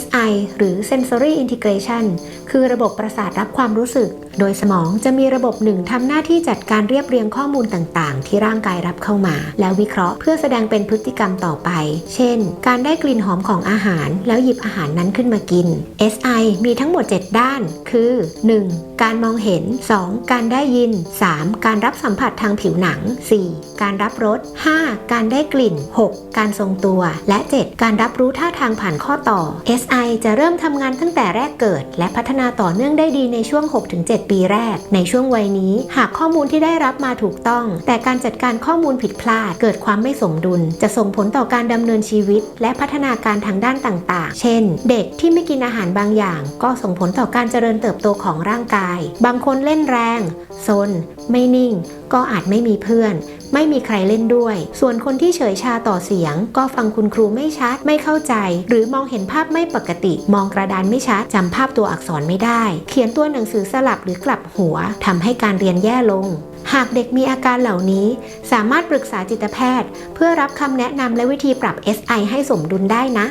SI หรือ Sensory Integration คือระบบประสาทรับความรู้สึกโดยสมองจะมีระบบหนึ่งทำหน้าที่จัดการเรียบเรียงข้อมูลต่างๆ ที่ร่างกายรับเข้ามา แล้ววิเคราะห์เพื่อแสดงเป็นพฤติกรรมต่อไป เช่น การได้กลิ่นหอมของอาหาร แล้วหยิบอาหารนั้นขึ้นมากิน SI มีทั้งหมด 7 ด้าน คือ 1. การมองเห็น 2. การได้ยิน 3. การรับสัมผัสทางผิวหนัง 4. การรับรส 5. การได้กลิ่น 6. การทรงตัว และ 7. การรับรู้ท่าทางผ่านข้อต่อ SI จะเริ่มทำงานตั้งแต่แรกเกิด และพัฒนาต่อเนื่องได้ดีในช่วง 6-7ปีแรก ในช่วงวัยนี้ หากข้อมูลที่ได้รับมาถูกต้อง แต่การจัดการข้อมูลผิดพลาด เกิดความไม่สมดุล จะส่งผลต่อการดำเนินชีวิต และพัฒนาการทางด้านต่าง ๆ เช่น เด็กที่ไม่กินอาหารบางอย่าง ก็ส่งผลต่อการเจริญเติบโตของร่างกาย บางคนเล่นแรง ซน ไม่นิ่ง ก็อาจไม่มีเพื่อน ไม่มีใครเล่นด้วย ส่วนคนที่เฉยชาต่อเสียง ก็ฟังคุณครูไม่ชัด ไม่เข้าใจ หรือมองเห็นภาพไม่ปกติ มองกระดานไม่ชัดจำภาพตัวอักษรไม่ได้ เขียนตัวหนังสือสลับหรือกลับหัวทำให้การเรียนแย่ลงหากเด็กมีอาการเหล่านี้ สามารถปรึกษาจิตแพทย์ เพื่อรับคำแนะนำและวิธีปรับ SI ให้สมดุลได้นะ